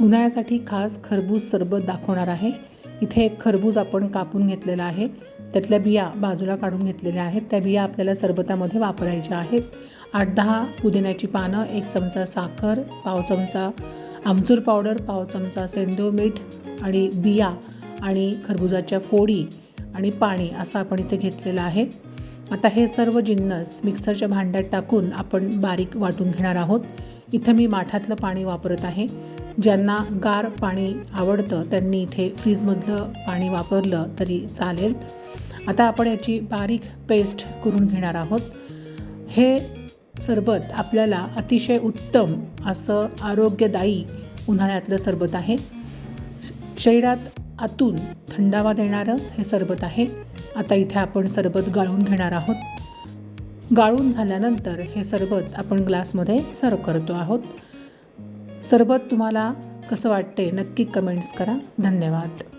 उन्हाळ्यासाठी खास खरबूज सरबत दाखवणार आहे. इथे एक खरबूज आपण कापून घेतलेला आहे. त्यातल्या बिया बाजूला काढून घेतलेल्या आहेत. त्या बिया आपल्याला सरबतामध्ये वापरायच्या आहेत. आठ दहा पुदिन्याची पानं एक चमचा साखर पाव चमचा आमचूर पावडर पाव चमचा सेंदो मीठ आणि बिया आणि खरबुजाच्या फोडी आणि पाणी असं आपण इथे घेतलेलं आहे. आता हे सर्व जिन्नस मिक्सरच्या भांड्यात टाकून आपण बारीक वाटून घेणार आहोत. इथं मी माठातलं पाणी वापरत आहे. ज्यांना गार पाणी आवडतं त्यांनी इथे फ्रीजमधलं पाणी वापरलं तरी चालेल. आता आपण याची बारीक पेस्ट करून घेणार आहोत. हे सरबत आपल्याला अतिशय उत्तम असं आरोग्यदायी उन्हाळ्यातलं सरबत आहे. शरीरात आतून थंडावा देणारं हे सरबत आहे. आता इथे आपण सरबत गाळून घेणार आहोत. गाळून झाल्यानंतर हे सरबत आपण ग्लासमध्ये सर्व करतो आहोत. सरबत तुम्हाला कसं वाटते नक्की कमेंट्स करा. धन्यवाद.